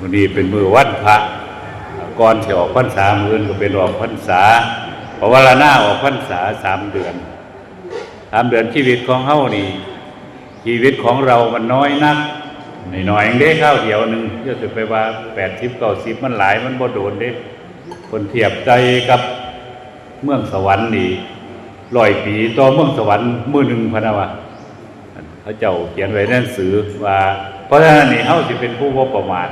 วันนี้เป็นมือวันพระก่อนที่ออกพรรษามืออนก็เป็นออกพรรษาเพราะว่าละหน้าออกพรรษาสามเดือนสามเดือนชีวิตของเฮานี่ ชีวิตของเรามันน้อยนักหน่อยๆเองเด้ข้าวเดียวหนึ่งจะถือไปว่าแปดสิบเก้าสิบมันหลายมันบ่โดนเด้คนเทียบใจกับเมืองสวรรค์นี่ร้อยปีต่อเมืองสวรรค์มือหนึ่งพะนะวะพระเจ้าเขียนไว้ในหนังสือว่า เพราะฉะนั้นนี่เฮาสิเป็นผู้บ่ประมาท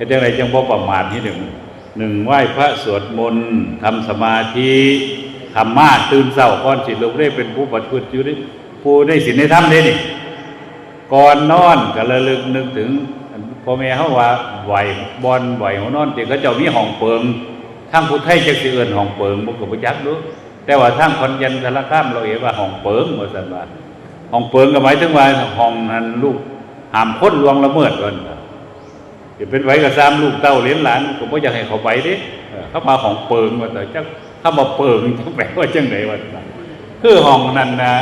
เฮ็ดจังไดจังบ่ประมาทที่หนึ่งหนึ่งไหว้พระสวดมนต์ทำสมาธิทำมาตื่นเช้าก่อนสิลงได้เป็นผู้ปฏิบัติอยู่ได้ผู้ได้ศีลในธรรมเด้นี่ก่อนนอนก็ระลึกนึกถึงพ่อแม่เฮาว่าไหวบอนไหวหัวนอนที่เขาเจ้ามีห้องเปิงทางพุทธไทยจักสิเอิ้นห้องเปิงบ่ก็บ่จักรู้แต่ว่าทางขอนแก่นสารคามเราเห็นว่าห้องเปิงว่าซั่นว่าห้องเปิงก็หมายถึงว่าห้องนั้นลูกหามพ้นลวงละเมิดวัน จะเป็นไว้กับซ้ำลูกเต้าเลี้ยงหลานก็บ่อยากให้เขาไปเดิเขามาห้องเปิงว่าแต่จักถ้ามาเปิงจังแปลว่าจังไหนวะคือห้องนั้นนะ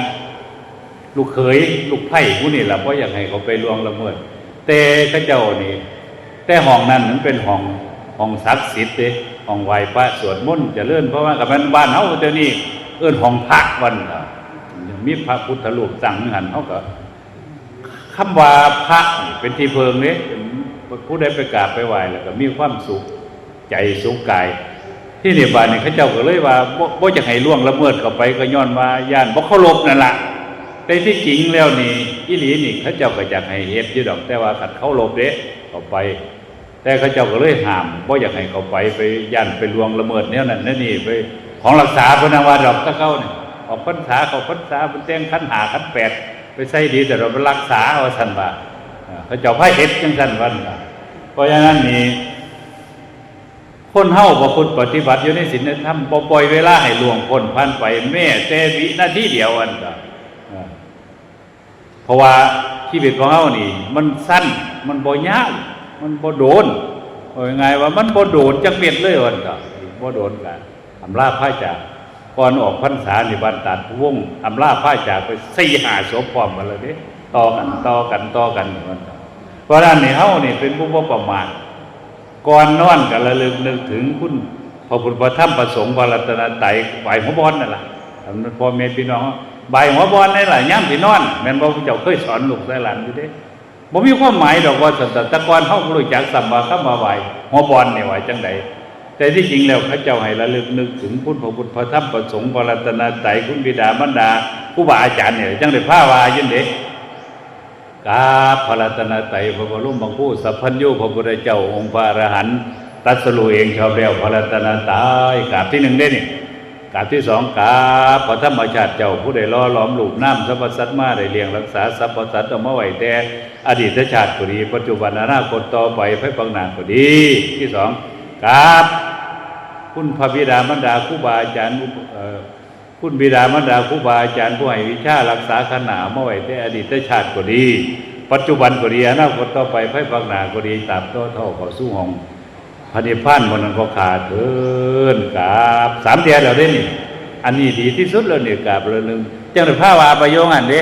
ลูกเขยลูกไผ่ผู้นี่แหละบ่อยากให้เขาไปลวงละเมิดแต่เข้าเจ้านี่ แต่ห้องนั้นมันเป็นห้องห้องศักดิ์สิทธิ์เด้ห้องไหว้พระสวดมนต์เจะเลื่อนเพราะว่ากับมันบ้านเฮาเดี๋ยวนี้เอิ้นห้องพระวันน่ะมีพระพุทธรูปสั่งหันเขาก็คำว่าพระนี่เป็นที่เพิงนี้ ผู้ใดไปกราบไปไหว้แล้วก็มีความสุขใจสุขกาย ที่นี่บานนี่เขาเจ้าก็เลยว่าบ่จะให้ล่วงละเมิดเข้าไปก็ย้อนว่าย่านบ่เคารพนั่นล่ะแต่ที่จริงแล้วนี่อีหลีนี่เขาเจ้าก็อยากให้เฮ็ดอยู่ดอกแต่ว่าขัดเคารพเด้เข้าไป แต่เขาเจ้าก็เลยห้ามบ่อยากให้เขาไปไปย่านไปล่วงละเมิดแนวนั้นนั่นนี่ไปของรักษาพนนะว่าดอกตะเก้าเนี่ยออกพรรษาเขาพรรษาเป็นแต่งขั้นหาขั้นแปดไปใส่ดีแต่เราไปรักษาว่าซั่นว่าอ่า เขาเจ้าพระเฮ็ดจังซั่นวันเพราะฉะนั้นนี่คนเฮาบ่คนปฏิบัติอยู่ในศีลในธรรมปล่อยเวลาให้ล่วงพ้นผ่านไปแม้แต่วินาทีเดียวอันก็เพราะว่าชีวิตของเฮานี่ มันสั้นมันบ่ยาวมันบ่โดนเอายังไงว่ามันบ่โดนจักเม็ดเลยวันก็บ่โดนกันอำลาพระจากก่อนออกพรรษาในบ้านตาดวงอำลาพระจากไปสี่หาศพพร้อมกันเลยเด้ ต่อกันต่อกันต่อกันอยู่วันก็เพราะฉะนั้นนี่เฮานี่เป็นผู้บ่ประมาทก่อนนอนก็ระลึกนึกถึงคุณพระพุทธพระธรรมพระสงฆ์พระรัตนตรัยใบหัวบอลนั่นแหละพ่อแม่พี่น้องใบหัวบอลนี่แหละย่ำพี่นอนแม่นบ่ผู้เจ้าเคยสอนลูกใส่หลานอยู่เด้บ่มีความหมายดอกว่าสันตะกอนเฮาบ่รู้จักสัมมาคำว่าไหวหัวบอลนี่ไหวจังไดแต่ที่จริงแล้วเขาเจ้าให้ระลึกนึกถึงคุณพระพุทธพระธรรมพระสงฆ์พระรัตนตรัยคุณบิดามารดาครูบาอาจารย์เนี่ยจังได้พาว่ายู่เด้ กาพระรัตนตรัยพระบรมบางผู้สัพพัญญูพระพุทธเจ้าองค์พระอรหันต์ตรัสรู้เองชอบแล้วพระรัตนตรัยกาบที่หนึ่งได้นี่กาบที่สองกาบพระธรรมชาติเจ้าผู้ใดล่อล้อมหลูกน้ำสรรพสัตมาได้เลี้ยงรักษาสรรพสัตว์เอามาไว้แต่อดีตชาติก็ดี ปัจจุบันอนาคตต่อไปไปปังนาก็ดี ที่สองกาบคุณพระบิดามารดาครูบาอาจารย์ คุณบิดามารดาครูบาอาจารย์ผู้ให้วิชารักษาขนาเมื่อไหร่แต่อดีตชาติก็ดี ปัจจุบันก็ดีอนาคตต่อไปไพ่พักหนาก็ดีตามต่อเท่าเขอสู้ห้องพระนิพพานบนนั้นก็ขาดเถินกาบสามเดียเราได้นี่อันนี้ดีที่สุดแล้วเนี่ยกาบเลยหนึ่งจังหวัดผ้าวาประโยงอันเด้